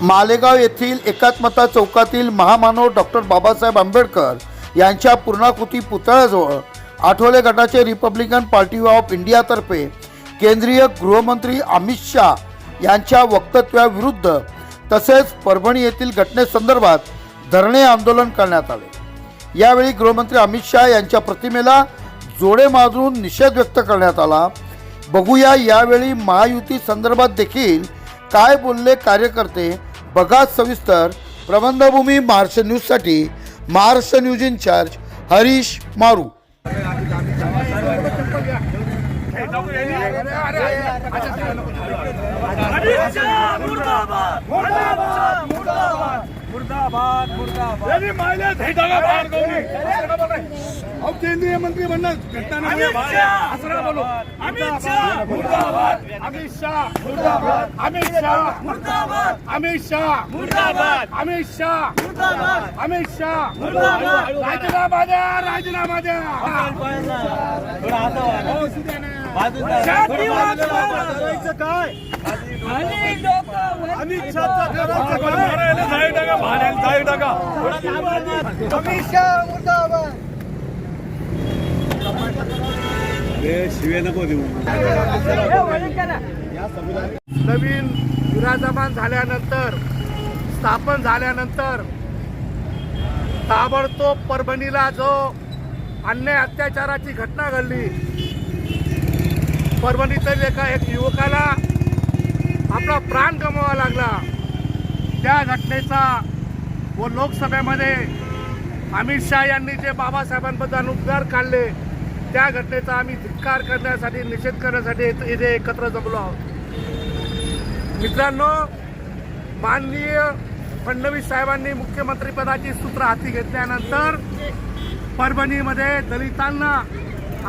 मालेगाव येथील एकात्मता चौकातील महामानव डॉक्टर बाबासाहेब आंबेडकर यांच्या पूर्णाकृती पुतळ्याजवळ आठवले गटाचे रिपब्लिकन पार्टी ऑफ इंडियातर्फे केंद्रीय गृहमंत्री अमित शहा यांच्या वक्तव्याविरुद्ध तसेच परभणी येथील घटनेसंदर्भात धरणे आंदोलन करण्यात आले. यावेळी गृहमंत्री अमित शहा यांच्या प्रतिमेला जोडे मारून निषेध व्यक्त करण्यात आला. बघूया यावेळी महायुती संदर्भात देखील काय बोलले कार्यकर्ते बघा सविस्तर प्रबंधभूमी महाराष्ट्र न्यूजसाठी महाराष्ट्र न्यूज इन्चार्ज हरीश मारू. मुर्दाबाद! मुर्दाबाद करून. अहो केंद्रीय मंत्री म्हणणार घटना नाही. असं नका बोलू. अमित शाह! मुर्दाबाद. अमित शाह मुर्दाबाद. अमित शाह मुर्दाबाद. अमित शाह. मुर्दाबाद. अमित शाह. मुर्दाबाद. अमित शाह. मुर्दाबाद. राजीनामा द्या राजीनामा द्या. जातीवाद काय आणि लोक अमित मारायला जाई टाका मारायला शिवे नको देऊ. नवीन विराजमान झाल्यानंतर स्थापन झाल्यानंतर ताबडतोब परभणीला जो अन्याय अत्याचाराची घटना घडली परभणीतील एका एक युवकाला आपला प्राण गमवावा लागला. त्या घटनेचा व लोकसभेमध्ये अमित शहा यांनी जे बाबासाहेबांबद्दल उद्गार काढले त्या घटनेचा आम्ही धिक्कार करण्यासाठी निषेध करण्यासाठी इथे इथे एकत्र जमलो आहोत. मित्रांनो माननीय फडणवीस साहेबांनी मुख्यमंत्रीपदाची सूत्र हाती घेतल्यानंतर परभणीमध्ये दलितांना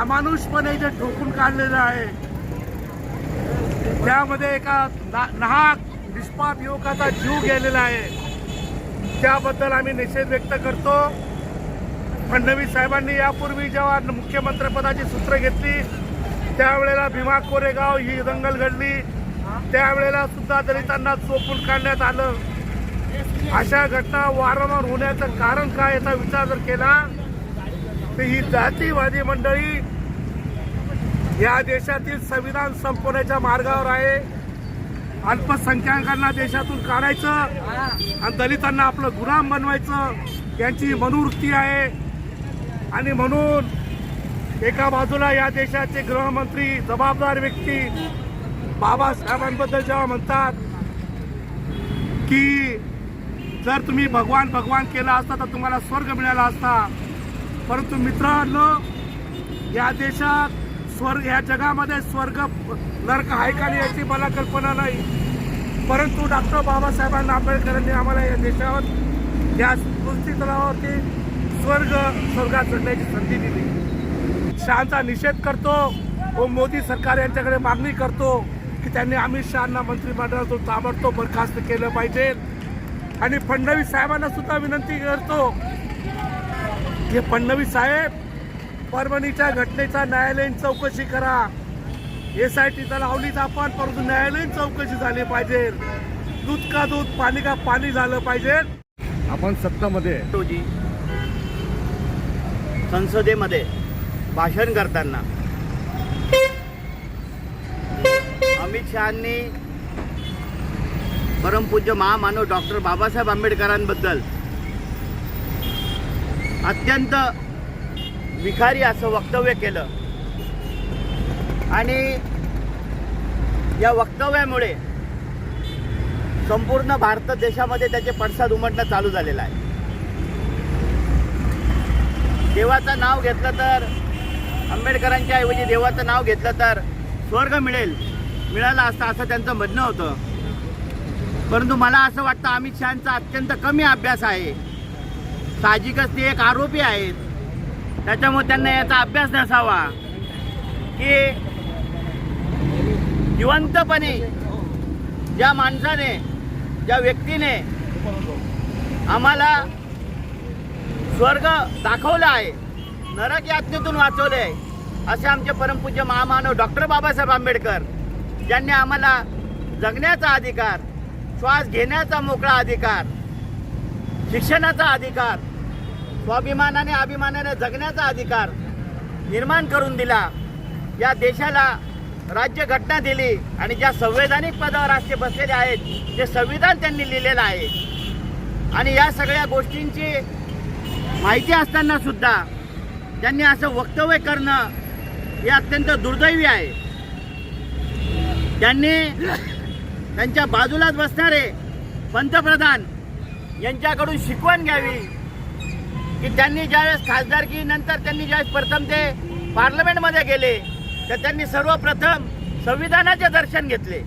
अमानुषपणे जे ठोकून काढलेलं आहे. त्यामध्ये एका ना- नाहक निष्पाप युवकाचा जीव गेलेला आहे. त्याबद्दल आम्ही निषेध व्यक्त करतो. फडणवीस साहेबांनी यापूर्वी जेव्हा मुख्यमंत्रीपदाची सूत्र घेतली त्यावेळेला भीमा कोरेगाव ही दंगल घडली. त्यावेळेला सुद्धा दलितांना चोपून काढण्यात आलं. अशा घटना वारंवार होण्याचं कारण काय याचा विचार जर केला तर ही जातीवादी मंडळी या देशातील संविधान संपवण्याच्या मार्गावर आहे. अल्पसंख्याकांना देशातून काढायचं आणि दलितांना आपलं गुलाम बनवायचं यांची मनोवृत्ती आहे. आणि म्हणून एका बाजूला या देशाचे गृहमंत्री जबाबदार व्यक्ती बाबासाहेबांबद्दल जेव्हा म्हणतात की जर तुम्ही भगवान भगवान केला असता तर तुम्हाला स्वर्ग मिळाला असता. परंतु मित्रांनो या देशात स्वर्ग या जगामध्ये स्वर्ग नरक आहे का नाही याची मला कल्पना नाही. परंतु डॉक्टर बाबासाहेबांना आंबेडकरांनी आम्हाला या देशावर या तलावावरती स्वर्ग स्वर्गात चढण्याची संधी दिली. शहाचा निषेध करतो व मोदी सरकार यांच्याकडे मागणी करतो की त्यांनी अमित शहाना मंत्रिमंडळातून ताबडतोब बरखास्त केलं पाहिजे. आणि फडणवीस साहेबांना सुद्धा विनंती करतो की फडणवीस साहेब परभणीच्या घटनेचा न्यायालयीन चौकशी करा. एस आय टी तर लावलीच आपण परंतु न्यायालयीन चौकशी झाली पाहिजे. दूध का दूध पाणी का पाणी झालं पाहिजे. आपण सत्तामध्ये संसदेमध्ये भाषण करताना अमित शहानी परमपूज्य महामानव डॉक्टर बाबासाहेब आंबेडकरांबद्दल अत्यंत विखारी असं वक्तव्य केलं. आणि या वक्तव्यामुळे संपूर्ण भारत देशामध्ये त्याचे पडसाद उमटणं चालू झालेलं आहे. देवाचं नाव घेतलं तर आंबेडकरांच्या ऐवजी देवाचं नाव घेतलं तर स्वर्ग मिळेल मिळाला असता असं त्यांचं म्हणणं होतं. परंतु मला असं वाटतं अमित शहाचा अत्यंत कमी अभ्यास आहे. साहजिकच ते एक आरोपी आहेत. त्याच्यामुळे त्यांना याचा अभ्यास नसावा. की जिवंतपणे ज्या माणसाने ज्या व्यक्तीने आम्हाला स्वर्ग दाखवला आहे नरक यातनेतून वाचवले आहे असे आमचे परमपूज्य महामानव डॉक्टर बाबासाहेब आंबेडकर ज्यांनी आम्हाला जगण्याचा अधिकार श्वास घेण्याचा मोकळा अधिकार शिक्षणाचा अधिकार स्वाभिमानाने अभिमानाने जगण्याचा अधिकार निर्माण करून दिला. या देशाला राज्य घटना दिली आणि ज्या संवैधानिक पदावर राष्ट्रीय बसलेले आहेत ते संविधान त्यांनी लिहिलेलं आहे. आणि या सगळ्या गोष्टींची माहिती असताना सुद्धा त्यांनी असं वक्तव्य करणं हे अत्यंत दुर्दैवी आहे. त्यांनी त्यांच्या बाजूलाच बसणारे पंतप्रधान यांच्याकडून शिकवण घ्यावी. की त्यांनी ज्यावेळेस खासदारकी नंतर त्यांनी ज्यावेळेस प्रथम ते पार्लमेंटमध्ये गेले तर त्यांनी सर्वप्रथम संविधानाचे दर्शन घेतले.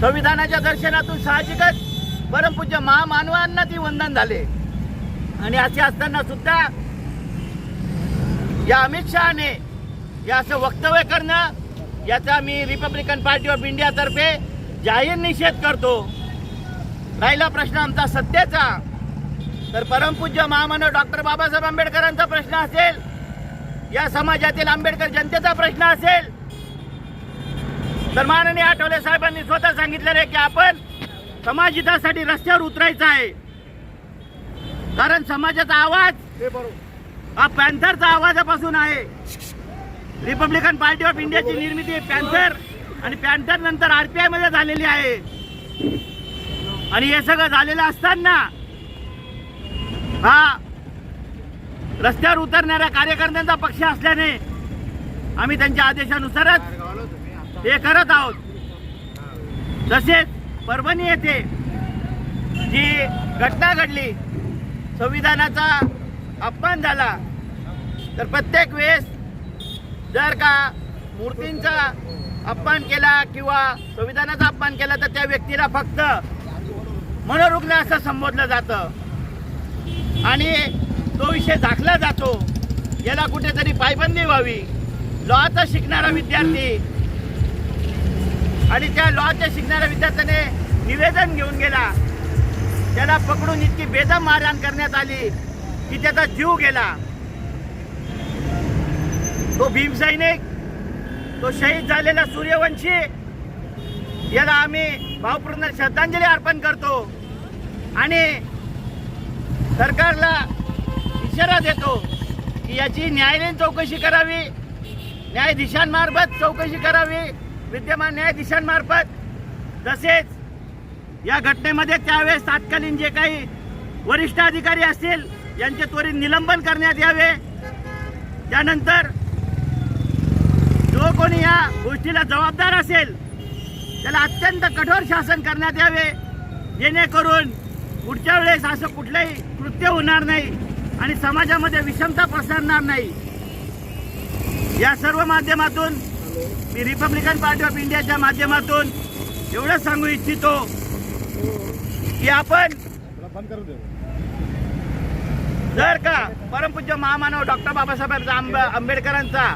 संविधानाच्या दर्शनातून साहजिकच परमपूज्य महामानवांना ती वंदन झाले. आणि असे असताना सुद्धा या अमित शहाने या असं वक्तव्य करणं याचा मी रिपब्लिकन पार्टी ऑफ इंडियातर्फे जाहीर निषेध करतो. राहिला प्रश्न आमचा सत्तेचा तर परमपूज्य महामानव डॉक्टर बाबासाहेब आंबेडकरांचा प्रश्न असेल या समाजातील आंबेडकर जनतेचा प्रश्न असेल तर माननीय आठवले साहेबांनी स्वतः सांगितलेलं आहे की आपण समाज हितासाठी रस्त्यावर उतरायचं आहे. कारण समाजाचा आवाज हा पॅन्थरचा आवाजापासून आहे. रिपब्लिकन पार्टी ऑफ इंडियाची निर्मिती पॅन्थर आणि पॅन्थर नंतर आरपीआयमध्ये झालेली आहे. आणि हे सगळं झालेलं असताना हा. रस्त्यावर उतरणाऱ्या कार्यकर्त्यांचा पक्ष असल्याने आम्ही त्यांच्या आदेशानुसारच हे करत आहोत. तसेच परभणी येथे जी घटना घडली संविधानाचा अपमान झाला तर प्रत्येक वेळेस जर का मूर्तींचा अपमान केला किंवा संविधानाचा अपमान केला तर त्या व्यक्तीला फक्त मनोरुग्ण असं संबोधलं जातं. आणि तो विषय दाखला जातो. याला कुठेतरी पायबंदी व्हावी. लॉचा शिकणारा विद्यार्थी आणि त्या लॉच्या शिकणाऱ्या विद्यार्थ्याने निवेदन घेऊन गेला. त्याला पकडून इतकी बेदम मारहाण करण्यात आली की त्याचा जीव गेला. तो भीमसैनिक तो शहीद झालेला सूर्यवंशी याला आम्ही भावपूर्ण श्रद्धांजली अर्पण करतो. आणि सरकारला इशारा देतो की याची न्यायालयीन चौकशी करावी. न्यायाधीशांमार्फत चौकशी करावी. विद्यमान न्यायाधीशांमार्फत. तसेच या घटनेमध्ये त्यावेळेस तात्कालीन जे काही वरिष्ठ अधिकारी असतील यांचे त्वरित निलंबन करण्यात यावे. त्यानंतर जो कोणी या गोष्टीला जबाबदार असेल त्याला अत्यंत कठोर शासन करण्यात यावे. जेणेकरून पुढच्या वेळेस असं कुठलंही कृत्य होणार नाही आणि समाजामध्ये विषमता पसरणार नाही. या सर्व माध्यमातून मी रिपब्लिकन पार्टी ऑफ इंडियाच्या माध्यमातून एवढंच सांगू इच्छितो की आपण जर का परमपूज्य महामानव डॉक्टर बाबासाहेब आंब आंबेडकरांचा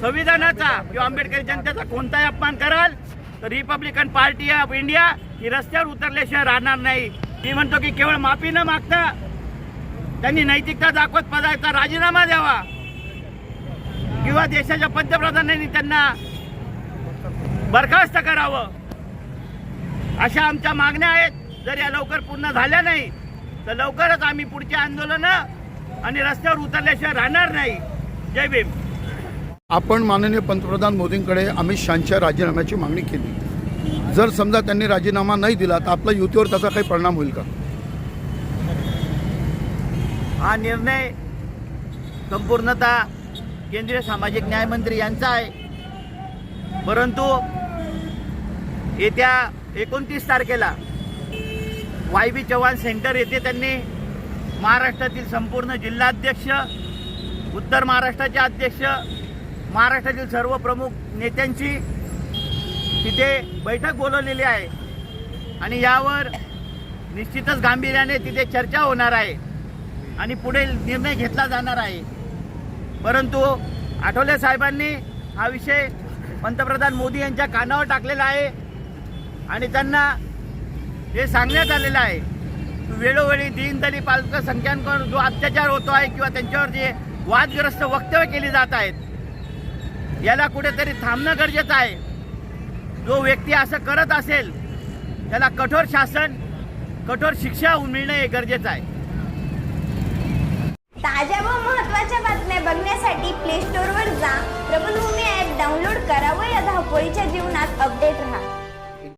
संविधानाचा किंवा आंबेडकरी जनतेचा कोणताही अपमान कराल तर रिपब्लिकन पार्टी ऑफ इंडिया ही रस्त्यावर उतरल्याशिवाय राहणार नाही. मी म्हणतो की केवळ माफी न मागता त्यांनी नैतिकता दाखवत पदाचा राजीनामा द्यावा. किंवा देशाच्या पंतप्रधानांनी त्यांना बरखास्त करावं. अशा आमच्या मागण्या आहेत. जर या लवकर पूर्ण झाल्या नाही तर लवकरच आम्ही पुढची आंदोलनं आणि रस्त्यावर उतरल्याशिवाय राहणार नाही. जय भीम. आपण माननीय पंतप्रधान मोदींकडे अमित शहाच्या राजीनाम्याची मागणी केली. जर समजा त्यांनी राजीनामा नाही दिला तर आपल्या युतीवर त्याचा काही परिणाम होईल का? हा निर्णय संपूर्णतः केंद्रीय सामाजिक न्याय मंत्री यांचा आहे. परंतु येत्या एकोणतीस तारखेला वाय बी चव्हाण सेंटर येथे त्यांनी महाराष्ट्रातील संपूर्ण जिल्हाध्यक्ष उत्तर महाराष्ट्राचे अध्यक्ष महाराष्ट्रातील सर्व प्रमुख नेत्यांची तिथे बैठक बोलवलेली आहे. आणि यावर निश्चितच गांभीर्याने तिथे चर्चा होणार आहे. आणि पुढे निर्णय घेतला जाणार आहे. परंतु आठवले साहेबांनी हा विषय पंतप्रधान मोदी यांच्या कानावर टाकलेला आहे. आणि त्यांना हे सांगण्यात आलेलं आहे वेळोवेळी दिनदली पालक संख्यांकडून जो अत्याचार होतो आहे किंवा त्यांच्यावर जे वादग्रस्त वक्तव्य केली जात आहेत याला कुठेतरी थांबणं गरजेचं आहे. जो व्यक्ती असं करत असेल त्याला कठोर शासन कठोर शिक्षा मिळणं हे गरजेचं आहे. ताज्या व महत्त्वाच्या बातम्या बघण्यासाठी प्ले स्टोअरवर जा. प्रबलभूमी ॲप डाउनलोड करा व या धावपळीच्या जीवनात अपडेट राहा.